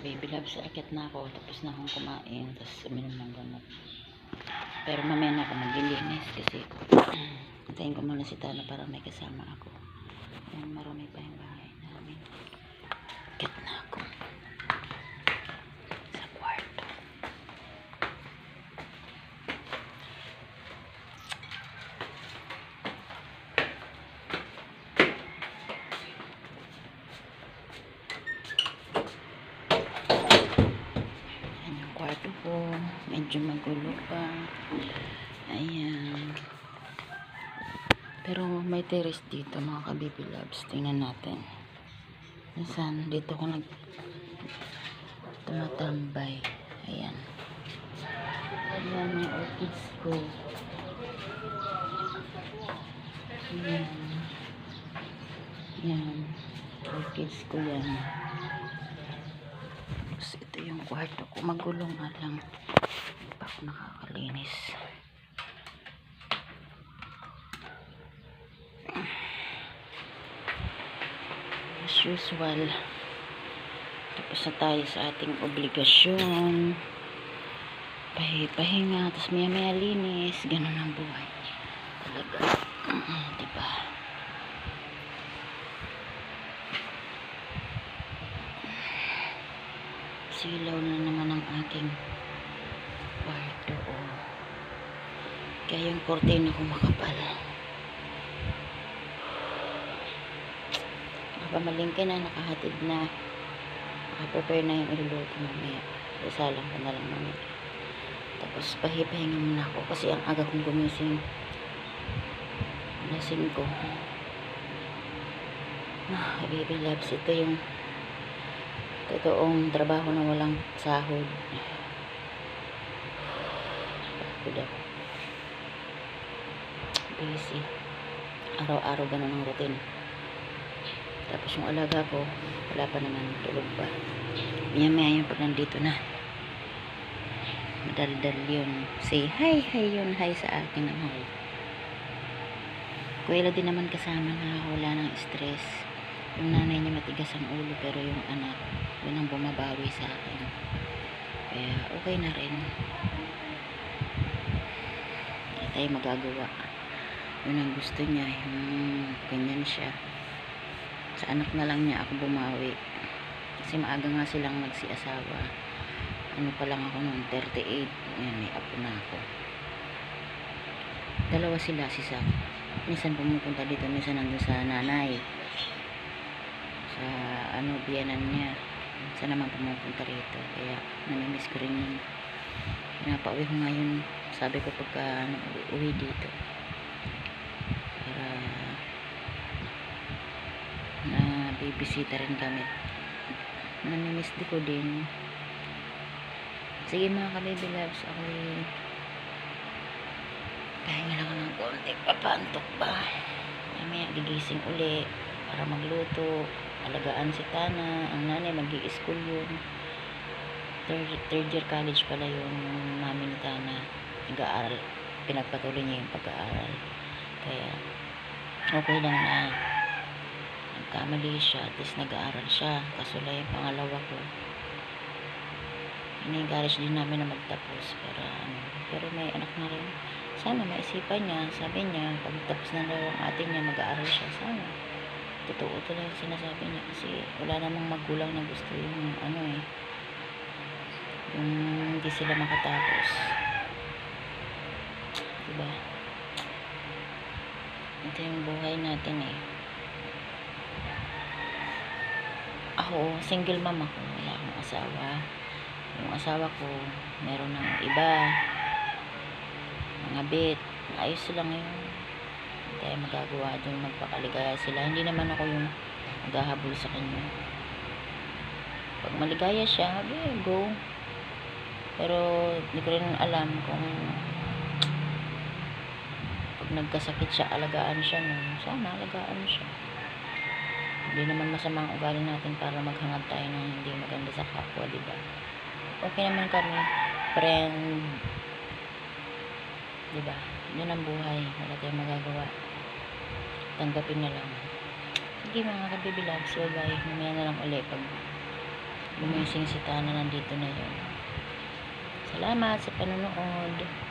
ka-baby love, sa akit na ako. Tapos na akong kumain. Tapos uminom ng gamot. Pero mamaya na ako maglilinis kasi antayin ko muna si Tana para may kasama ako. Ayan, marami pa yung bahay namin. Akit na ako. Sa kwarto. Ayan yung kwarto ko. Medyo magulo pa. Ayan. Pero may terrace dito mga ka-baby loves. Tingnan natin. Minsan dito ko nag tumatambay. Ayan. Ayan yung orchids ko. Ayan. Ayan. Orchids ko yan. Tapos ito yung kwarto ko. Magulong nga lang. Hindi pa ako nakakalinis. As usual. Tapos na tayo sa ating obligasyon. Pahi-pahinga. Tapos maya maya linis. Ganun ang buhay. Talaga. Diba? silaw na naman ang aking kwarto oh. Kaya yung kurtina ko makapal. Nakapamalingke na nakahatid na. Nakaprepare na yung iluluto mamaya. Isalang ko na lang mamaya. Tapos pahipahinga muna ako kasi ang aga kong gumising. Lasing ko. Ah, baby loves ito yung totoong trabaho na walang sahod. Pagod ako. Busy. Araw-araw ganun ang routine. Tapos yung alaga ko, wala pa naman, tulog pa. Maya-maya yung pag nandito na. Madaldal yun. Say hi, hi yun, hi sa akin ng hi. Kuya din naman kasama na wala ng stress. Yung nanay niya matigas ang ulo pero yung anak, yun ang bumabawi sa akin. Kaya okay na rin. Hindi tayo magagawa. Yun ang gusto niya, yung ganyan siya. Sa anak na lang niya ako bumawi. Kasi maaga nga silang nagsiasawa. Ano pa lang ako noon, 38. Yan, may apo na ako. Dalawa sila, si Sak. Minsan pumupunta dito, minsan nandun sa nanay sa ano biyanan niya sa naman pumupunta rito kaya namimiss ko rin yun pinapauwi ko ngayon sabi ko pagka ano, uwi dito na bibisita rin kami. Namimiss ko din. Sige mga kababy loves ako pahinga lang ng konti. Papantok ba? Mamaya gigising uli para magluto. Alagaan si Tana. Ang nanay mag school yun. Third, third year college pala yung mami ni Tana. Nag-aaral. Pinagpatuloy niya yung pag-aaral. Kaya okay lang na nagkamali siya at least nag-aaral siya. Kaso lang yung pangalawa ko ini-encourage din namin na magtapos para ano pero may anak na rin. Sana maisipan niya sabi niya pag tapos na daw ang ating niya mag-aaral siya. Sana totoo talaga sinasabi niya kasi wala namang magulang na gusto yung ano eh yung hindi sila makatapos. Diba ito yung buhay natin eh. Ako single mom ako. Wala akong asawa. Yung asawa ko meron ng iba. Mga bit ayos lang yun. Hindi tayo magagawa dun. Magpakaligaya sila. Hindi naman ako yung maghahabol sa kanya. Pag maligaya siya go. Pero hindi ko rin alam kung nagkasakit siya alagaan siya nun. Sana alagaan siya. Hindi naman masama ang ugali natin para maghangad tayo ng hindi maganda sa kapwa di ba? Okay naman kami. Friend. Di ba? Yun ang buhay. Wala tayong magagawa. Tanggapin na lang. Sige mga kabibi loves bye bye mamaya na lang ulit pag gumising si Tana nandito na yun. Salamat sa panonood.